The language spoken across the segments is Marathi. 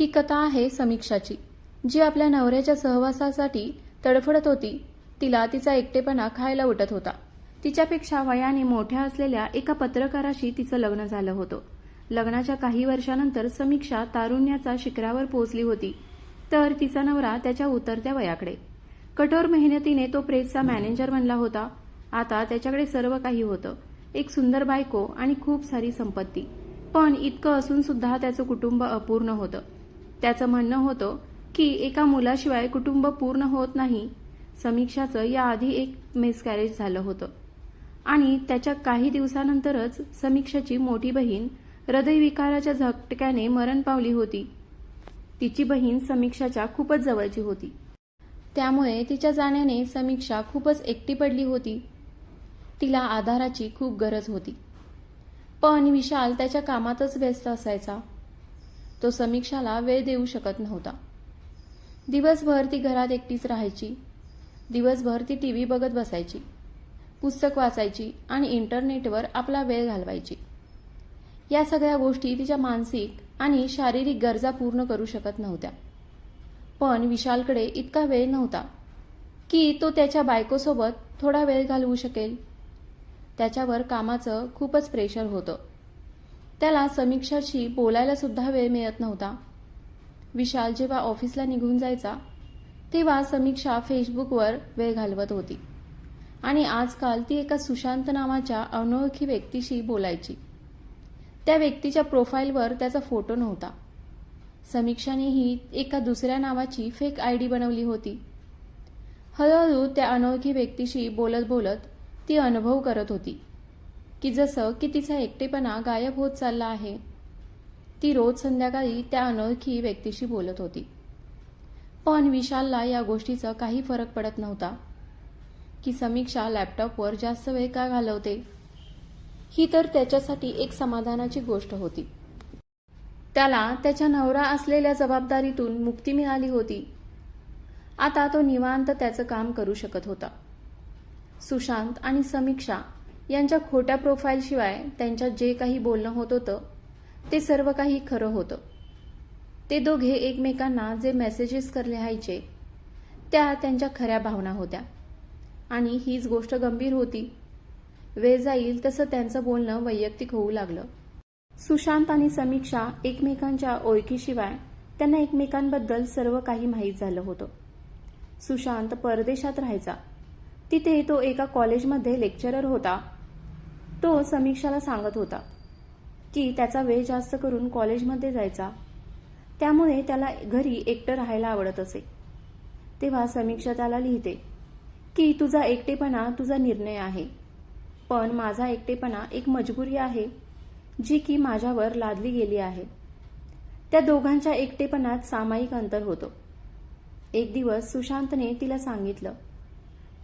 ही कथा आहे समीक्षाची जी आपल्या नवऱ्याच्या सहवासासाठी तडफडत होती. तिला तिचा एकटेपणा खायला उठत होता. तिच्यापेक्षा वयाने मोठ्या असलेल्या एका पत्रकाराशी तिचं लग्न झालं होतं. लग्नाच्या काही वर्षानंतर समीक्षा तारुण्याचा शिखरावर पोहोचली होती. तर तिचा नवरा त्याच्या उतरत्या वयाकडे. कठोर मेहनतीने तो प्रेसचा मॅनेजर बनला होता. आता त्याच्याकडे सर्व काही होतं. एक सुंदर बायको आणि खूप सारी संपत्ती. पण इतकं असून सुद्धा त्याचं कुटुंब अपूर्ण होतं. त्याचं म्हणणं होतं की एका मुलाशिवाय कुटुंब पूर्ण होत नाही. समीक्षाचं याआधी एक मिसकॅरेज झालं होतं. आणि त्याच्या काही दिवसानंतरच समीक्षाची मोठी बहीण हृदयविकाराच्या झटक्याने मरण पावली होती. तिची बहीण समीक्षाच्या खूपच जवळची होती. त्यामुळे तिच्या जाण्याने समीक्षा खूपच एकटी पडली होती. तिला आधाराची खूप गरज होती. पण विशाल त्याच्या कामातच व्यस्त असायचा. तो समीक्षाला वेळ देऊ शकत नव्हता. दिवसभर ती घरात एकटीच राहायची. दिवसभर ती टी व्ही बघत बसायची. पुस्तक वाचायची आणि इंटरनेटवर आपला वेळ घालवायची. या सगळ्या गोष्टी तिच्या मानसिक आणि शारीरिक गरजा पूर्ण करू शकत नव्हत्या. पण विशालकडे इतका वेळ नव्हता की तो त्याच्या बायकोसोबत थोडा वेळ घालवू शकेल. त्याच्यावर कामाचं खूपच प्रेशर होतं. त्याला समीक्षाशी बोलायला सुद्धा वेळ मिळत नव्हता. विशाल जेव्हा ऑफिसला निघून जायचा तेव्हा समीक्षा फेसबुकवर वेळ घालवत होती. आणि आजकाल ती एका सुशांत नावाच्या अनोळखी व्यक्तीशी बोलायची. त्या व्यक्तीच्या प्रोफाईलवर त्याचा फोटो नव्हता. समीक्षानेही एका दुसऱ्या नावाची फेक आय डी बनवली होती. हळूहळू त्या अनोळखी व्यक्तीशी बोलत बोलत ती अनुभव करत होती. की जसं की तिचा एकटेपणा गायब होत चालला आहे ती रोज संध्याकाळी त्या अनोळखी व्यक्तीशी बोलत होती. पण विशालला या गोष्टीचा काही फरक पडत नव्हता. की समीक्षा लॅपटॉपवर जास्त वेळ का घालवते? ही तर त्याच्यासाठी एक समाधानाची गोष्ट होती. त्याला त्याच्या नवरा असलेल्या जबाबदारीतून मुक्ती मिळाली होती. आता तो निवांत त्याचं काम करू शकत होता. सुशांत आणि समीक्षा यांच्या खोट्या प्रोफाईलशिवाय त्यांच्यात जे काही बोलणं होत होतं ते सर्व काही खरं होतं. ते दोघे एकमेकांना जे मेसेजेस कर लिहायचे त्या त्यांच्या खऱ्या भावना होत्या. आणि हीच गोष्ट गंभीर होती. वेळ जाईल तसं त्यांचं बोलणं वैयक्तिक होऊ लागलं. सुशांत आणि समीक्षा एकमेकांच्या ओळखीशिवाय त्यांना एकमेकांबद्दल सर्व काही माहीत झालं होतं. सुशांत परदेशात राहायचा. तिथे तो एका कॉलेजमध्ये लेक्चरर होता. तो समीक्षाला सांगत होता की त्याचा वेळ जास्त करून कॉलेजमध्ये जायचा. त्यामुळे त्याला घरी एकटं राहायला आवडत असे. तेव्हा समीक्षा त्याला लिहिते की तुझा एकटेपणा तुझा निर्णय आहे. पण माझा एकटेपणा एक मजबुरी आहे जी की माझ्यावर लादली गेली आहे. त्या दोघांच्या एकटेपणात सामायिक अंतर होतं. एक दिवस सुशांतने तिला सांगितलं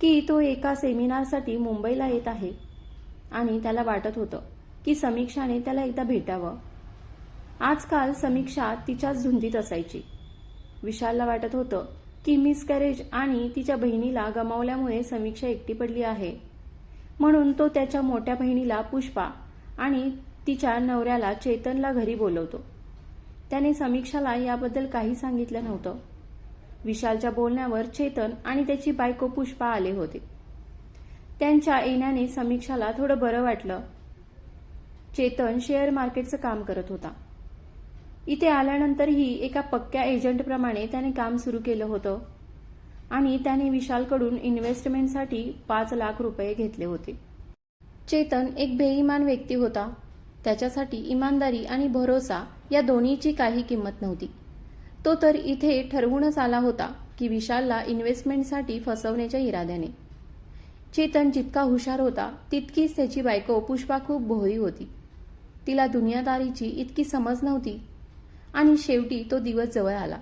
की तो एका सेमिनारसाठी मुंबईला येत आहे. आणि त्याला वाटत होतं की समीक्षाने त्याला एकदा भेटावं. आजकाल समीक्षा तिच्याच धुंदीत असायची. विशालला वाटत होतं की मिसकॅरेज आणि तिच्या बहिणीला गमावल्यामुळे समीक्षा एकटी पडली आहे. म्हणून तो त्याच्या मोठ्या बहिणीला पुष्पा आणि तिच्या नवऱ्याला चेतनला घरी बोलवतो. त्याने समीक्षाला याबद्दल काही सांगितलं नव्हतं. विशालच्या बोलण्यावर चेतन आणि त्याची बायको पुष्पा आले होते. त्यांच्या येण्याने समीक्षाला थोडं बरं वाटलं. चेतन शेअर मार्केटचं काम करत होता. इथे आल्यानंतरही एका पक्क्या एजंटप्रमाणे त्याने काम सुरू केलं होतं आणि त्याने विशालकडून इन्व्हेस्टमेंटसाठी पाच लाख रुपये घेतले होते. चेतन एक बेईमान व्यक्ती होता. त्याच्यासाठी इमानदारी आणि भरोसा या दोन्हीची काही किंमत नव्हती. तो तर इथे ठरवूनच आला होता की विशालला इन्व्हेस्टमेंटसाठी फसवण्याच्या इराद्याने. चेतन जितका हुशार होता तितकीच त्याची बायको पुष्पा खूप भोळी होती. तिला दुनियादारीची इतकी समज नव्हती. आणि शेवटी तो दिवस जवळ आला.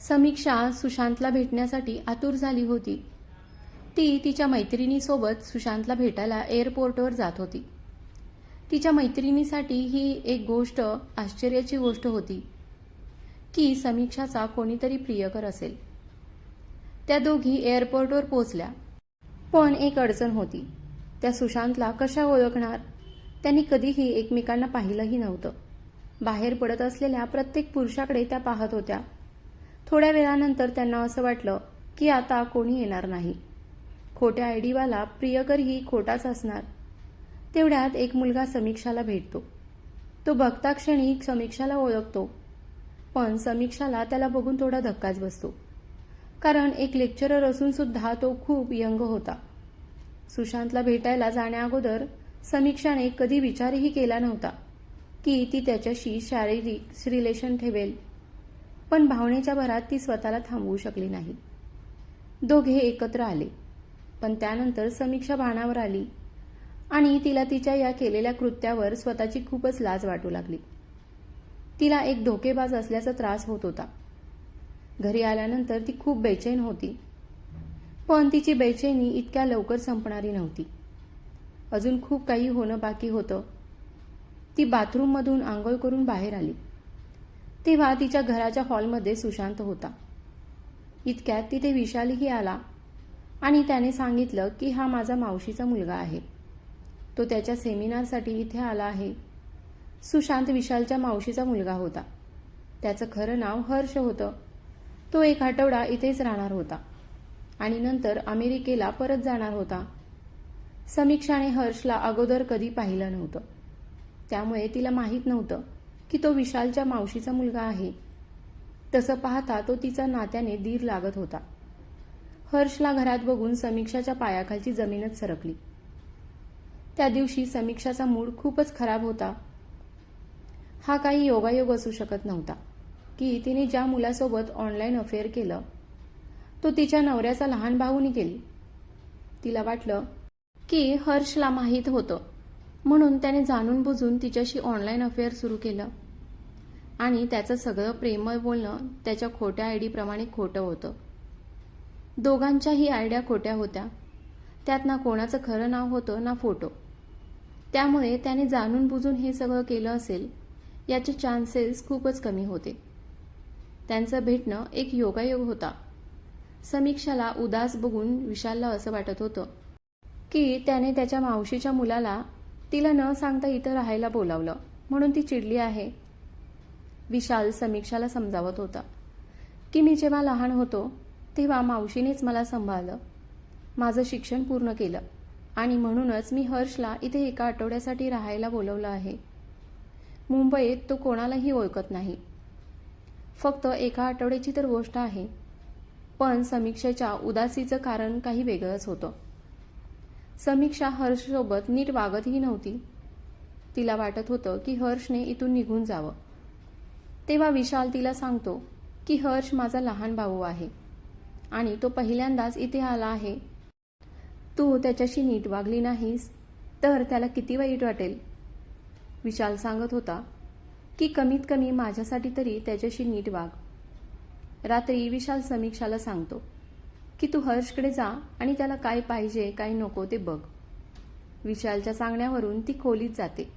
समीक्षा सुशांतला भेटण्यासाठी आतुर झाली होती. ती तिच्या मैत्रिणीसोबत सुशांतला भेटायला एअरपोर्टवर जात होती. तिच्या मैत्रिणीसाठी ही एक गोष्ट आश्चर्याची गोष्ट होती की समीक्षाचा कोणीतरी प्रियकर असेल. त्या दोघी एअरपोर्टवर पोहोचल्या. पण एक अडचण होती. त्या सुशांतला कशा ओळखणार? त्यांनी कधीही एकमेकांना पाहिलंही नव्हतं. बाहेर पडत असलेल्या प्रत्येक पुरुषाकडे त्या पाहत होत्या. थोड्या वेळानंतर त्यांना असं वाटलं की आता कोणी येणार नाही. खोट्या आयडीवाला प्रियकरही खोटाच असणार. तेवढ्यात एक मुलगा समीक्षाला भेटतो. तो बघता क्षणी समीक्षाला ओळखतो. पण समीक्षाला त्याला बघून थोडा धक्काच बसतो. कारण एक लेक्चरर असून सुद्धा तो खूप यंग होता. सुशांतला भेटायला जाण्याअगोदर समीक्षाने कधी विचारही केला नव्हता की ती त्याच्याशी शारीरिक रिलेशन ठेवेल. पण भावनेच्या भरात ती स्वतःला थांबवू शकली नाही. दोघे एकत्र आले. पण त्यानंतर समीक्षा भानावर आली आणि तिला तिच्या या केलेल्या कृत्यावर स्वतःची खूपच लाज वाटू लागली. तिला एक धोकेबाज असल्याचा त्रास होत होता. घरी आल्यानंतर ती खूप बेचैन होती. पण तिची बेचैनी इतक्या लवकर संपणारी नव्हती. अजून खूप काही होणं बाकी होतं. ती बाथरूममधून आंघोळ करून बाहेर आली. तेव्हा तिच्या घराच्या हॉलमध्ये सुशांत होता. इतक्यात तिथे विशालही आला आणि त्याने सांगितलं की हा माझा मावशीचा मुलगा आहे. तो त्याच्या सेमिनारसाठी इथे आला आहे. सुशांत विशालच्या मावशीचा मुलगा होता. त्याचं खरं नाव हर्ष होतं. तो एक आठवडा इथेच राहणार होता. आणि नंतर अमेरिकेला परत जाणार होता. समीक्षाने हर्षला अगोदर कधी पाहिलं नव्हतं. त्यामुळे तिला माहीत नव्हतं की तो विशालच्या मावशीचा मुलगा आहे. तसं पाहता तो तिचा नात्याने दीर लागत होता. हर्षला घरात बघून समीक्षाच्या पायाखालची जमीनच सरकली. त्या दिवशी समीक्षाचा मूड खूपच खराब होता. हा काही योगायोग असू शकत नव्हता. की तिने ज्या मुलासोबत ऑनलाईन अफेअर केलं तो तिच्या नवऱ्याचा लहान भाऊ निघेल तिला वाटलं की हर्षला माहीत होतं म्हणून त्याने जाणून बुजून तिच्याशी ऑनलाईन अफेअर सुरू केलं. आणि त्याचं सगळं प्रेमळ बोलणं त्याच्या खोट्या आयडीप्रमाणे खोटं होतं. दोघांच्याही आयडिया खोट्या होत्या. त्यात ना कोणाचं खरं नाव होतं ना फोटो त्यामुळे त्याने जाणून बुजून हे सगळं केलं असेल याचे चान्सेस खूपच कमी होते. त्यांचं भेटणं एक योगायोग होता. समीक्षाला उदास बघून विशालला असं वाटत होतं की त्याने त्याच्या मावशीच्या मुलाला तिला न सांगता इथं राहायला बोलावलं म्हणून ती चिडली आहे. विशाल समीक्षाला समजावत होता की मी जेव्हा लहान होतो तेव्हा मावशीनेच मला सांभाळलं. माझं शिक्षण पूर्ण केलं आणि म्हणूनच मी हर्षला इथे एका आठवड्यासाठी राहायला बोलवलं आहे. मुंबईत तो कोणालाही ओळखत नाही. फक्त एका आठवड्याची तर गोष्ट आहे. पण समीक्षेच्या उदासीचं कारण काही वेगळंच होतं. समीक्षा हर्षसोबत नीट वागतही नव्हती. तिला वाटत होतं की हर्षने इथून निघून जावं. तेव्हा विशाल तिला सांगतो की हर्ष माझा लहान भाऊ आहे आणि तो पहिल्यांदाच इथे आला आहे. तू त्याच्याशी नीट वागली नाहीस तर त्याला किती वाईट वाटेल? विशाल सांगत होता की कमीत कमी माझ्यासाठी तरी त्याच्याशी नीट वाग. रात्री विशाल समीक्षाला सांगतो की तू हर्षकडे जा आणि त्याला काय पाहिजे काय नको ते बघ. विशालच्या सांगण्यावरून ती खोलीत जाते.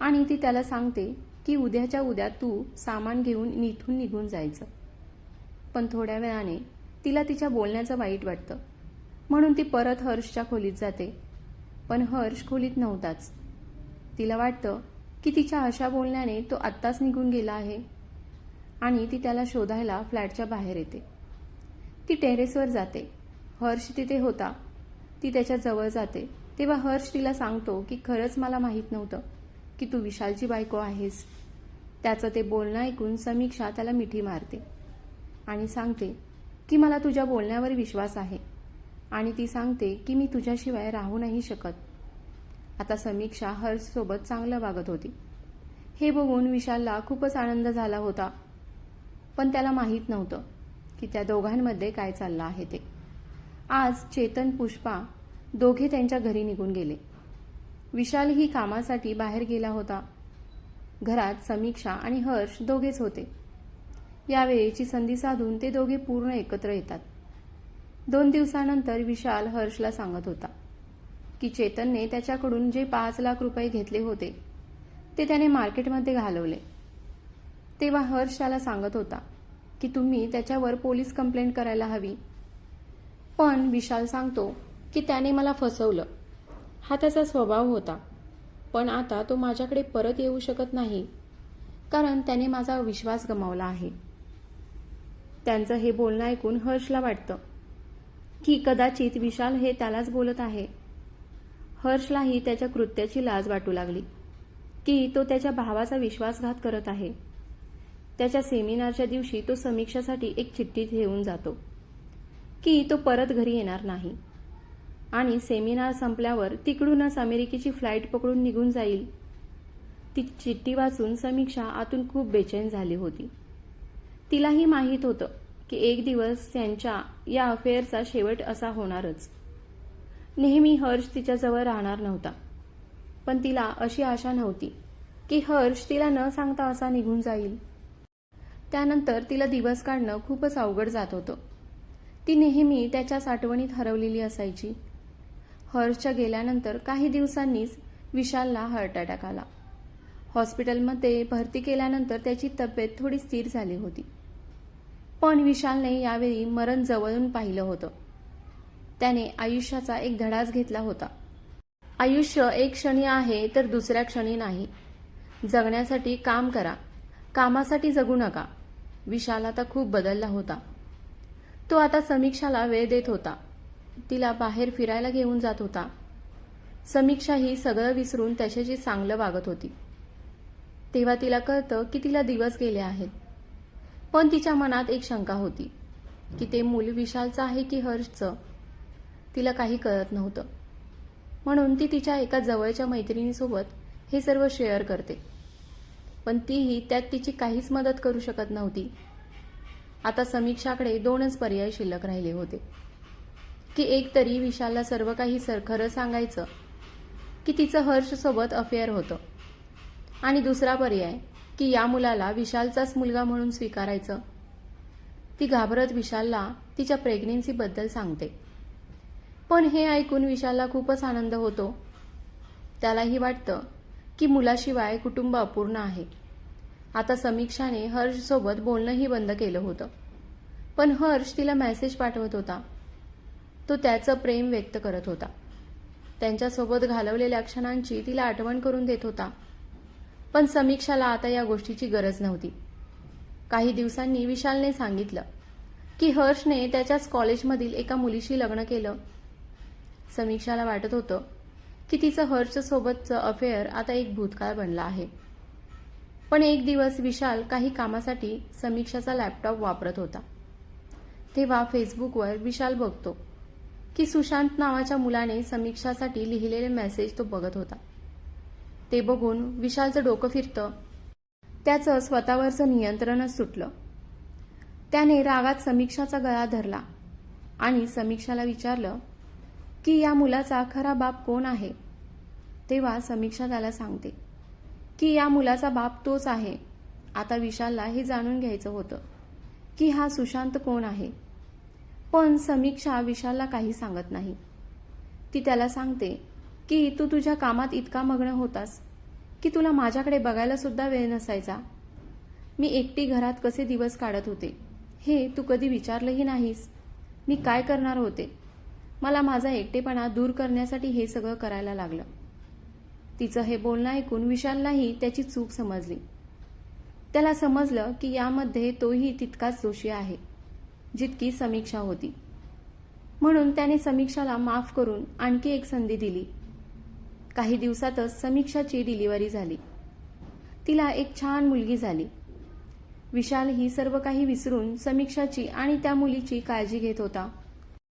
आणि ती त्याला सांगते की उद्याच्या उद्या तू सामान घेऊन इथून निघून जायचं. पण थोड्या वेळाने तिला तिच्या बोलण्याचं वाईट वाटतं. म्हणून ती परत हर्षच्या खोलीत जाते. पण हर्ष खोलीत नव्हताच. तिला वाटतं की तिच्या अशा बोलण्याने तो आत्ताच निघून गेला आहे आणि ती त्याला शोधायला फ्लॅटच्या बाहेर येते. ती टेरेसवर जाते. हर्ष तिथे होता. ती त्याच्याजवळ जाते. तेव्हा हर्ष तिला सांगतो की खरंच मला माहीत नव्हतं की तू विशालची बायको आहेस. त्याचं ते बोलणं ऐकून समीक्षा त्याला मिठी मारते आणि सांगते की मला तुझ्या बोलण्यावर विश्वास आहे आणि ती सांगते की मी तुझ्याशिवाय राहू नाही शकत. आता समीक्षा हर्षसोबत चांगलं वागत होती. हे बघून विशालला खूपच आनंद झाला होता. पण त्याला माहीत नव्हतं की त्या दोघांमध्ये काय चाललं आहे ते. आज चेतन पुष्पा दोघे त्यांच्या घरी निघून गेले. विशालही कामासाठी बाहेर गेला होता. घरात समीक्षा आणि हर्ष दोघेच होते. यावेळेची संधी साधून ते दोघे पूर्ण एकत्र येतात. दोन दिवसानंतर विशाल हर्षला सांगत होता. की चेतनने त्याच्याकडून जे पाच लाख रुपये घेतले होते ते त्याने मार्केटमध्ये घालवले. तेव्हा हर्ष त्याला सांगत होता की तुम्ही त्याच्यावर पोलीस कंप्लेंट करायला हवी. पण विशाल सांगतो की त्याने मला फसवलं. हा त्याचा स्वभाव होता. पण आता तो माझ्याकडे परत येऊ शकत नाही कारण त्याने माझा विश्वास गमावला आहे. त्यांचं हे बोलणं ऐकून हर्षला वाटतं की कदाचित विशाल हे त्यालाच बोलत आहे. हर्षलाही त्याच्या कृत्याची लाज वाटू लागली. की तो त्याच्या भावाचा विश्वासघात करत आहे. त्याच्या सेमिनारच्या दिवशी तो समीक्षासाठी एक चिठ्ठी घेऊन जातो. की तो परत घरी येणार नाही. आणि सेमिनार संपल्यावर तिकडूनच अमेरिकेची फ्लाईट पकडून निघून जाईल. ती चिठ्ठी वाचून समीक्षा आतून खूप बेचैन झाली होती. तिलाही माहीत होतं की एक दिवस त्यांच्या या अफेअरचा शेवट असा होणारच. नेहमी हर्ष तिच्याजवळ राहणार नव्हता. पण तिला अशी आशा नव्हती की हर्ष तिला न सांगता असा निघून जाईल. त्यानंतर तिला दिवस काढणं खूपच अवघड जात होतं. ती नेहमी त्याच्याच आठवणीत हरवलेली असायची. हर्षच्या गेल्यानंतर काही दिवसांनीच विशालला हार्ट अटॅक आला. हॉस्पिटलमध्ये भरती केल्यानंतर त्याची तब्येत थोडी स्थिर झाली होती. पण विशालने यावेळी मरण जवळून पाहिलं होतं. त्याने आयुष्याचा एक धडाच घेतला होता. आयुष्य एक क्षणी आहे तर दुसऱ्या क्षणी नाही. जगण्यासाठी काम करा. कामासाठी जगू नका. विशाल आता खूप बदलला होता. तो आता समीक्षाला वेळ देत होता. तिला बाहेर फिरायला घेऊन जात होता. समीक्षा ही सगळं विसरून त्याच्याशी चांगलं वागत होती. तेव्हा तिला कळतं की तिला दिवस गेले आहेत. पण तिच्या मनात एक शंका होती की ते मूल विशालचं आहे की हर्षचं? तिला काही कळत नव्हतं. म्हणून ती तिच्या एका जवळच्या मैत्रिणीसोबत हे सर्व शेअर करते. पण तीही त्यात तिची काहीच मदत करू शकत नव्हती. आता समीक्षाकडे दोनच पर्याय शिल्लक राहिले होते. की एक तरी विशालला सर्व काही सर खरं सांगायचं की तिचं हर्षसोबत अफेअर होतं. आणि दुसरा पर्याय की या मुलाला विशालचाच मुलगा म्हणून स्वीकारायचं. ती घाबरत विशालला तिच्या प्रेग्नेन्सीबद्दल सांगते. पण हे ऐकून विशालला खूपच आनंद होतो. त्यालाही वाटतं की मुलाशिवाय कुटुंब अपूर्ण आहे. आता समीक्षाने हर्षसोबत बोलणंही बंद केलं होतं. पण हर्ष तिला मेसेज पाठवत होता. तो त्याचं प्रेम व्यक्त करत होता. त्यांच्यासोबत घालवलेल्या क्षणांची तिला आठवण करून देत होता. पण समीक्षाला आता या गोष्टीची गरज नव्हती. काही दिवसांनी विशालने सांगितलं की हर्षने त्याच्याच कॉलेजमधील एका मुलीशी लग्न केलं समीक्षाला वाटत होतं की तिचं हर्षसोबतचं अफेअर आता एक भूतकाळ बनला आहे. पण एक दिवस विशाल काही कामासाठी समीक्षाचा लॅपटॉप वापरत होता. तेव्हा फेसबुकवर विशाल बघतो की सुशांत नावाच्या मुलाने समीक्षासाठी लिहिलेले मेसेज तो बघत होता. ते बघून विशालचं डोकं फिरतं. त्याचं स्वतःवरचं नियंत्रणच सुटलं. त्याने रागात समीक्षाचा गळा धरला आणि समीक्षाला विचारलं की या मुलाचा खरा बाप कोण आहे? तेव्हा समीक्षा त्याला सांगते की या मुलाचा बाप तोच आहे. आता विशालला हे जाणून घ्यायचं होतं की हा सुशांत कोण आहे? पण समीक्षा विशालला काही सांगत नाही. ती त्याला सांगते की तू तुझ्या कामात इतका मग्न होतास की तुला माझ्याकडे बघायला सुद्धा वेळ नसायचा. मी एकटी घरात कसे दिवस काढत होते हे तू कधी विचारलंही नाहीस. मी काय करणार होते? मला माझा एकटेपणा दूर करण्यासाठी हे सगळं करायला लागलं. तिचं हे बोलणं ऐकून विशाललाही त्याची चूक समजली. त्याला समजलं की यामध्ये तोही तितकाच दोषी आहे जितकी समीक्षा होती. म्हणून त्याने समीक्षाला माफ करून आणखी एक संधी दिली. काही दिवसातच समीक्षाची डिलिव्हरी झाली. तिला एक छान मुलगी झाली. विशाल ही सर्व काही विसरून समीक्षाची आणि त्या मुलीची काळजी घेत होता.